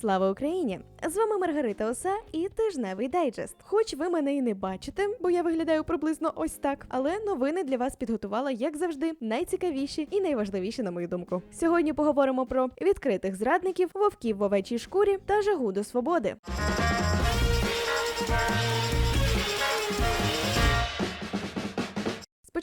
Слава Україні! З вами Маргарита Оса і тижневий дайджест. Хоч ви мене і не бачите, бо я виглядаю приблизно ось так, але новини для вас підготувала, як завжди, найцікавіші і найважливіші, на мою думку. Сьогодні поговоримо про відкритих зрадників, вовків в овечій шкурі та жагу до свободи.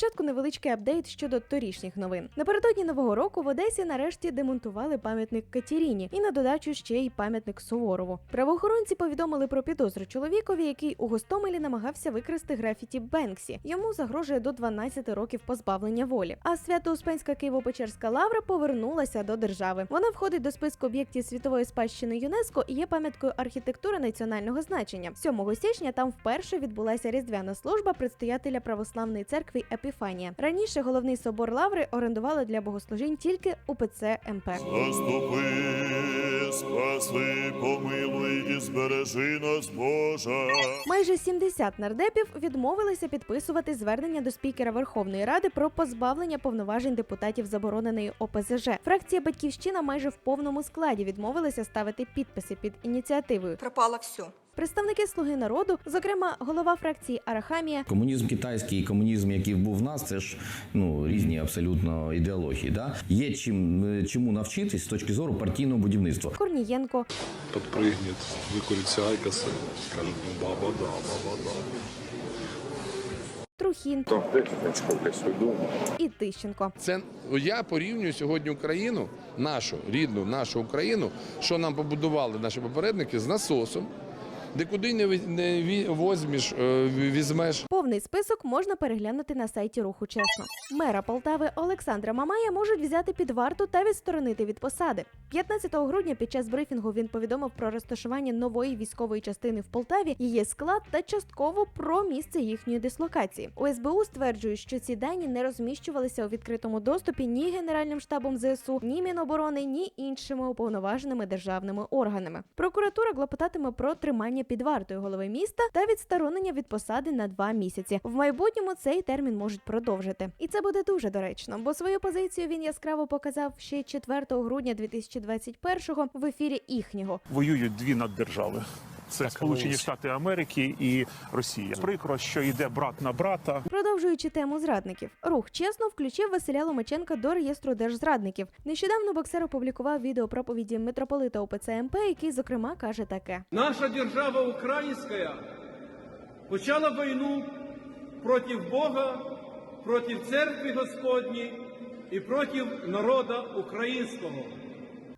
Спочатку невеличкий апдейт щодо торішніх новин. Напередодні нового року в Одесі нарешті демонтували пам'ятник Катіріні і на додачу ще й пам'ятник Суворову. Правоохоронці повідомили про підозру чоловікові, який у Гостомелі намагався викрасти графіті Бенксі. Йому загрожує до 12 років позбавлення волі. А Свято-Успенська Києво-Печерська лавра повернулася до держави. Вона входить до списку об'єктів світової спадщини ЮНЕСКО і є пам'яткою архітектури національного значення. 7 січня там вперше відбулася різдвяна служба предстоятеля православної церкви Епіфанія. Раніше головний собор лаври орендували для богослужінь тільки УПЦ МП. Заступи, спаси, помилуй і збережи нас, Боже. Майже 70 нардепів відмовилися підписувати звернення до спікера Верховної Ради про позбавлення повноважень депутатів забороненої ОПЗЖ. Фракція Батьківщина майже в повному складі відмовилася ставити підписи під ініціативою. пропало все. Представники Слуги народу, зокрема голова фракції Арахамія, Комунізм китайський і комунізм, який був в нас, це ж ну різні абсолютно ідеології. Да? Є чим е, чому навчитись з точки зору партійного будівництва. Корнієнко, подпрыгнет, выкурит айкосы, скажет, ну, баба, да, баба, да. Трухін і Тищенко. Це я порівнюю сьогодні Україну, нашу рідну, нашу Україну, що нам побудували наші попередники з насосом, де куди не, возьмеш, е, візьмеш. Повний список можна переглянути на сайті Руху Чесно. Мера Полтави Олександра Мамая можуть взяти під варту та відсторонити від посади. 15 грудня під час брифінгу він повідомив про розташування нової військової частини в Полтаві, її склад та частково про місце їхньої дислокації. У СБУ стверджують, що ці дані не розміщувалися у відкритому доступі ні Генеральним штабом ЗСУ, ні Міноборони, ні іншими уповноваженими державними органами. Прокуратура клопотатиме про тримання під вартою голови міста та відсторонення від посади на два місяці. В майбутньому цей термін можуть продовжити. І це буде дуже доречно, бо свою позицію він яскраво показав ще 4 грудня 2021-го в ефірі їхнього. воюють дві наддержави. Це Сполучені Штати Америки і Росія. Прикро, що йде брат на брата. Продовжуючи тему зрадників, рух чесно включив Василя Ломаченка до реєстру держзрадників. Нещодавно боксер опублікував відео проповіді митрополита ОПЦ МП, який зокрема каже таке: Наша держава украинская почала войну против Бога, против церкви Господней и против народа українського.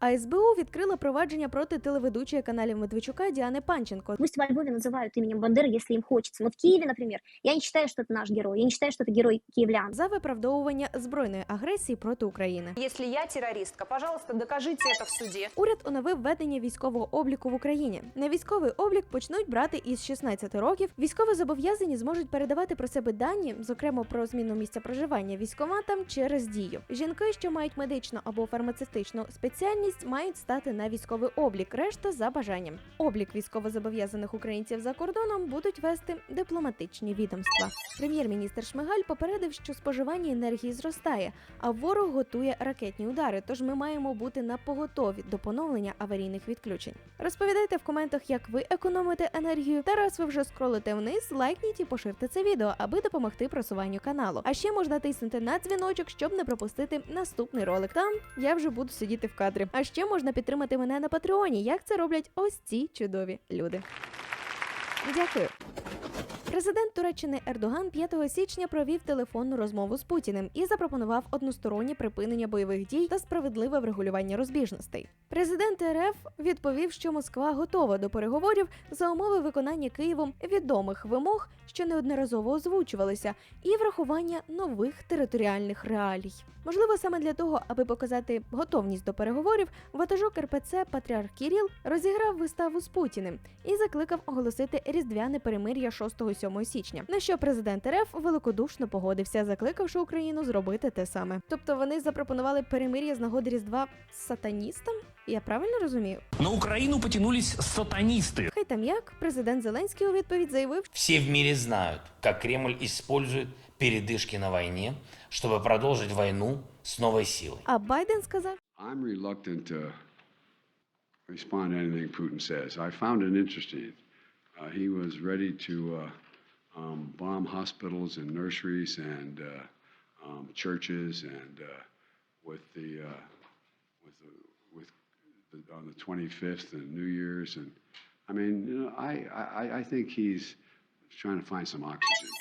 А СБУ відкрила провадження проти телеведучої каналів Медведчука Діани Панченко. Пусть во Львове называют именем Бандеры, если им хочется. Вот в Киеве, например, я не считаю, что это наш герой. Я не считаю, что это герой киевлян. за виправдовування збройної агресії проти України. Если я террористка, пожалуйста, докажите это в суде. Уряд оновив введення військового обліку в Україні. На військовий облік почнуть брати із 16 років. Військові зобов'язані зможуть передавати про себе дані, зокрема про зміну місця проживання військоматам через дію. Жінки, що мають медичну або фармацевтичну спеціальність, мають стати на військовий облік. Решта за бажанням. Облік військовозобов'язаних українців за кордоном будуть вести дипломатичні відомства. Прем'єр-міністр Шмигаль попередив, що споживання енергії зростає, а ворог готує ракетні удари. Тож ми маємо бути на поготові до поновлення аварійних відключень. Розповідайте в коментах, як ви економите енергію. Та раз ви вже скролите вниз, лайкніть і поширте це відео, аби допомогти просуванню каналу. А ще можна тиснути на дзвіночок, щоб не пропустити наступний ролик. Там я вже буду сидіти в кадрі. А ще можна підтримати мене на Патреоні, як це роблять ось ці чудові люди. Дякую. Президент Туреччини Ердоган 5 січня провів телефонну розмову з Путіним і запропонував одностороннє припинення бойових дій та справедливе врегулювання розбіжностей. Президент РФ відповів, що Москва готова до переговорів за умови виконання Києвом відомих вимог, що неодноразово озвучувалися, і врахування нових територіальних реалій. Можливо, саме для того, аби показати готовність до переговорів, ватажок РПЦ Патріарх Кіріл розіграв виставу з Путіним і закликав оголосити різдвяне перемир'я 6-7 січня. На що президент РФ великодушно погодився, закликавши Україну зробити те саме. Тобто вони запропонували перемир'я з нагоди Різдва сатаністам? Я правильно розумію? На Украину потянулись сатанисты. Хай там як президент Зеленський у відповідь заявив, Все в мире знают, как Кремль использует передышки на войне, чтобы продолжить войну с новой силой. а Байден сказав, I'm reluctant to respond to anything Putin says. I found it interesting. Uh, he was ready to uh, um, bomb hospitals and nurseries and uh, um, churches and uh, with the uh, with the, with the, on the 25th and New Year's and I mean you know I, I, I think he's trying to find some oxygen.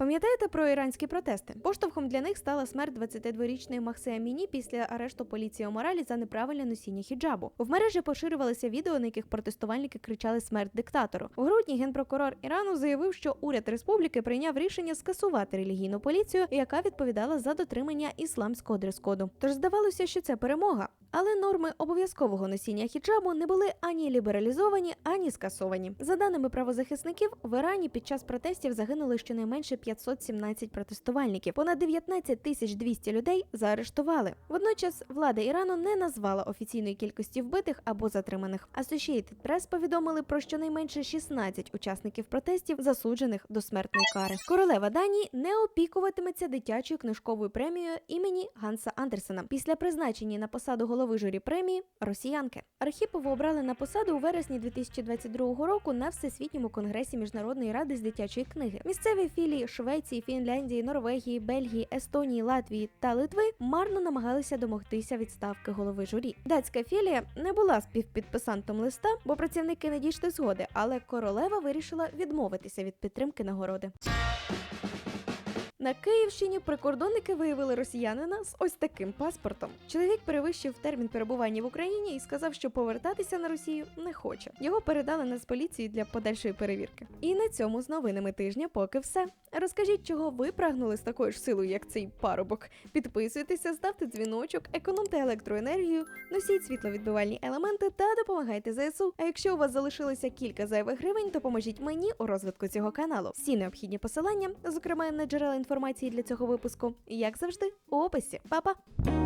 Пам'ятаєте про іранські протести? Поштовхом для них стала смерть 22-річної Махсе Аміні після арешту поліції у моралі за неправильне носіння хіджабу. В мережі поширювалися відео, на яких протестувальники кричали смерть диктатору. У грудні генпрокурор Ірану заявив, що уряд республіки прийняв рішення скасувати релігійну поліцію, яка відповідала за дотримання ісламського дрес-коду. Тож здавалося, що це перемога. Але норми обов'язкового носіння хіджабу не були ані лібералізовані, ані скасовані. За даними правозахисників, в Ірані під час протестів загинули щонайменше 517 протестувальників. Понад 19 тисяч 200 людей заарештували. Водночас влада Ірану не назвала офіційної кількості вбитих або затриманих. Associated Press повідомили про щонайменше 16 учасників протестів, засуджених до смертної кари. Королева Данії не опікуватиметься дитячою книжковою премією імені Ганса Андерсена після призначення на посаду голови журі премії росіянки. Архіпову обрали на посаду у вересні 2022 року на всесвітньому конгресі міжнародної ради з дитячої книги. Місцеві філії Швеції, Фінляндії, Норвегії, Бельгії, Естонії, Латвії та Литви марно намагалися домогтися відставки голови журі. Датська філія не була співпідписантом листа, бо працівники не дійшли згоди, але королева вирішила відмовитися від підтримки нагороди. На Київщині прикордонники виявили росіянина з ось таким паспортом. Чоловік перевищив термін перебування в Україні і сказав, що повертатися на Росію не хоче. Його передали Нацполіції для подальшої перевірки. І на цьому з новинами тижня поки все. Розкажіть, чого ви прагнули з такою ж силою, як цей парубок. Підписуйтеся, ставте дзвіночок, економте електроенергію, носіть світловідбивальні елементи та допомагайте ЗСУ. А якщо у вас залишилося кілька зайвих гривень, допоможіть мені у розвитку цього каналу. Всі необхідні посилання, зокрема на джерела інформації для цього випуску, як завжди, у описі. Па-па!